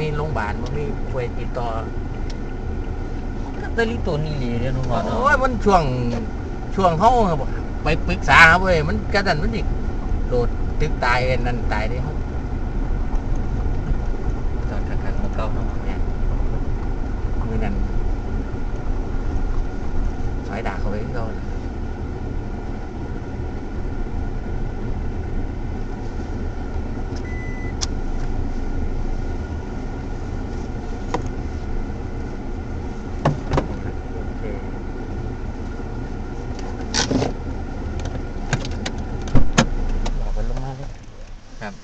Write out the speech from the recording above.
มีโรงพยาบาลมันมีป่วยติดต่อตะริตัวนี่เลยเน้องๆนาะโอ้ยมันช่วงช่วงเฮาไปปรึกษาครับเว้ยมันกระดันมันอีกโดดตึกตายนั่นตายได้รับตอนคักๆมันเก่าเนาะมือนั่นสายดาเขาไว้ก็ cara.